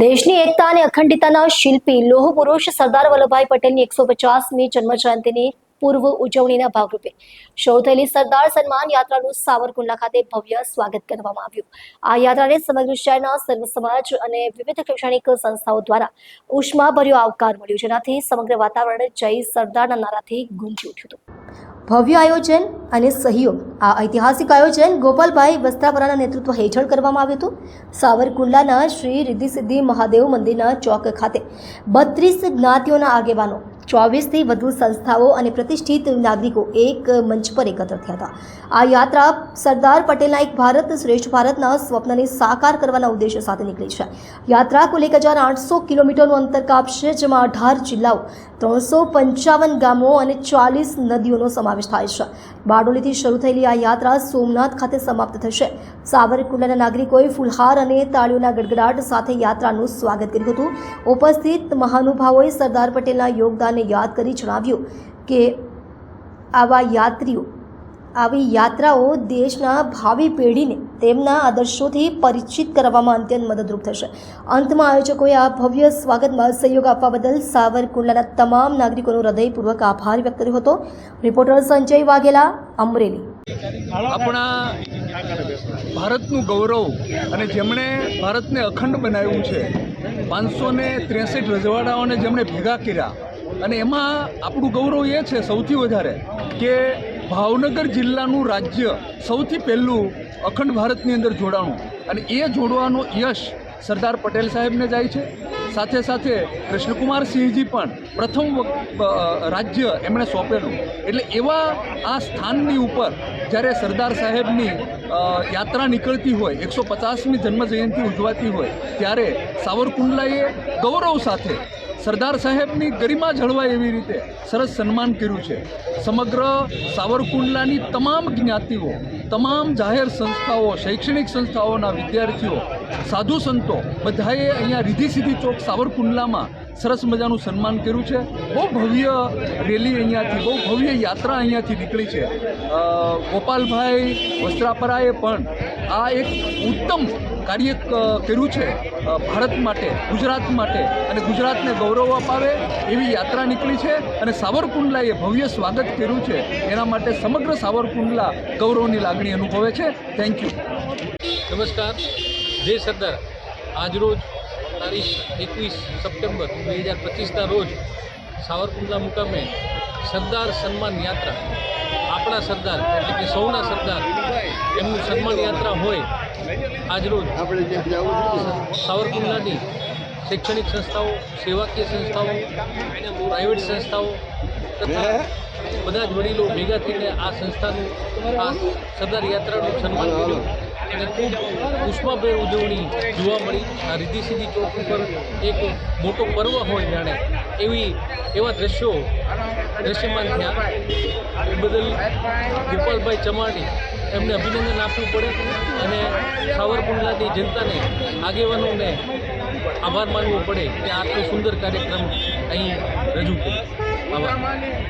દેશની એકતા અને અખંડિતતાના શિલ્પી લોહ પુરુષ સરદાર વલ્લભભાઈ પટેલની એકસો પચાસમી જન્મ જયંતિની પૂર્વ ઉજવણીના ભાગરૂપે શરૂ થયેલી સરદાર સન્માન યાત્રાનું સાવરકુંડલા ખાતે ભવ્ય સ્વાગત કરવામાં આવ્યું. આ યાત્રાને સમગ્ર શહેરના સર્વ સમાજ અને વિવિધ શૈક્ષણિક સંસ્થાઓ દ્વારા ઉષ્માભર્યો આવકાર મળ્યો. જેનાથી સમગ્ર વાતાવરણ જય સરદારના નારાથી ગુંજી ઉઠ્યું હતું. ભવ્ય આયોજન અને સહયોગ આ ઐતિહાસિક આયોજન ગોપાલભાઈ વસ્ત્રાપરાના નેતૃત્વ હેઠળ કરવામાં આવ્યું હતું. સાવરકુંડલાના શ્રી રિદ્ધિસિદ્ધિ મહાદેવ મંદિરના ચોક ખાતે બત્રીસ જ્ઞાતિઓના આગેવાનો ચોવીસથી વધુ સંસ્થાઓ અને પ્રતિષ્ઠિત નાગરિકો એક મંચ પર એકત્ર થયા હતા. આ યાત્રા સરદાર પટેલના એક ભારત શ્રેષ્ઠ ભારતના સ્વપ્નને સાકાર કરવાના ઉદ્દેશ્ય સાથે નીકળી છે. યાત્રા કુલ એક હજાર આઠસો કિલોમીટરનું અંતર કાપશે, જેમાં અઢાર જિલ્લાઓ, ત્રણસો પંચાવન ગામો અને ચાલીસ નદીઓનો સમાવેશ થાય છે. બારડોલીથી શરૂ થયેલી આ યાત્રા સોમનાથ ખાતે સમાપ્ત થશે. સાવરકુંડલાના નાગરિકોએ ફુલહાર અને તાળીઓના ગડગડાટ સાથે યાત્રાનું સ્વાગત કર્યું હતું. ઉપસ્થિત મહાનુભાવોએ સરદાર પટેલના યોગદાનને યાદ કરી જણાવ્યું કે આવા યાત્રીઓ, આવી યાત્રાઓ દેશના ભાવિ પેઢીને તેમના આદર્શોથી પરિચિત કરવામાં અત્યંત મદદરૂપ થશે. અંતમાં આયોજકોએ આ ભવ્ય સ્વાગતમાં સહયોગ આપવા બદલ સાવરકુંડલાના તમામ નાગરિકોનો હૃદયપૂર્વક આભાર વ્યક્ત કર્યો હતો. રિપોર્ટર સંજય વાઘેલા, અમરેલી. આપણા ભારતનું ગૌરવ અને જેમણે ભારતને અખંડ બનાવ્યું છે, પાંચસો ને ત્રેસઠ રજવાડાઓને જેમણે ભેગા કર્યા અને એમાં આપણું ગૌરવ એ છે સૌથી વધારે કે ભાવનગર જિલ્લાનું રાજ્ય સૌથી પહેલું અખંડ ભારતની અંદર જોડાણું. અને એ જોડવાનો યશ સરદાર પટેલ સાહેબને જાય છે. સાથે સાથે કૃષ્ણકુમાર સિંહજી પણ પ્રથમ રાજ્ય એમણે સોંપેલું. એટલે એવા આ સ્થાનની ઉપર જ્યારે સરદાર સાહેબની યાત્રા નીકળતી હોય, એકસો પચાસમી જન્મજયંતિ ઉજવાતી હોય, ત્યારે સાવરકુંડલાએ ગૌરવ સાથે સરદાર સાહેબની ગરિમા જળવાય એવી રીતે સરસ સન્માન કર્યું છે. સમગ્ર સાવરકુંડલાની તમામ જ્ઞાતિઓ, તમામ જાહેર સંસ્થાઓ, શૈક્ષણિક સંસ્થાઓના વિદ્યાર્થીઓ, સાધુ સંતો બધાએ અહીંયા રીધી સીધી ચોક સાવરકુંડલામાં સરસ મજાનું સન્માન કર્યું છે. બહુ ભવ્ય રેલી અહીંયાથી, બહુ ભવ્ય યાત્રા અહીંયાથી નીકળી છે. ગોપાલભાઈ વસ્ત્રાપરાએ પણ આ એક ઉત્તમ કાર્ય કર્યું છે ભારત માટે, ગુજરાત માટે, અને ગુજરાતને ગૌરવ અપાવે એવી યાત્રા નીકળી છે અને સાવરકુંડલાએ ભવ્ય સ્વાગત કર્યું છે. એના માટે સમગ્ર સાવરકુંડલા ગૌરવની લાગણી અનુભવે છે. થેન્ક યુ નમસ્કાર. જય સરદાર. આજરોજ તારીખ એકવીસ સપ્ટેમ્બર બે હજાર પચીસના રોજ સાવરકુંડલા મુકામે સરદાર સન્માન યાત્રા. આપણા સરદાર, એટલે કે સૌના સરદાર, એમનું સન્માન યાત્રા હોય આજરોજ સાવરકુંડલાની શૈક્ષણિક સંસ્થાઓ સેવાકીય સંસ્થાઓ પ્રાઇવેટ સંસ્થાઓ તથા બધા જ વડીલો ભેગા થઈને આ સંસ્થાનું આ સરદાર યાત્રાનું સન્માન કર્યું. અને ખૂબ પુષ્પાભેર ઉજવણી જોવા મળી. આ રીધિ સીધી ચોક ઉપર એક મોટો પર્વ હોય જાણે એવી એવા દ્રશ્યો દ્રશ્યમાન થયા. એ બદલ ગોપાલભાઈ ચમાણી એમને અભિનંદન આપવું પડે અને સાવરકુંડલાની જનતાને, આગેવાનોને આભાર માનવો પડે કે આટલો સુંદર કાર્યક્રમ અહીં રજૂ કર્યો. આભાર.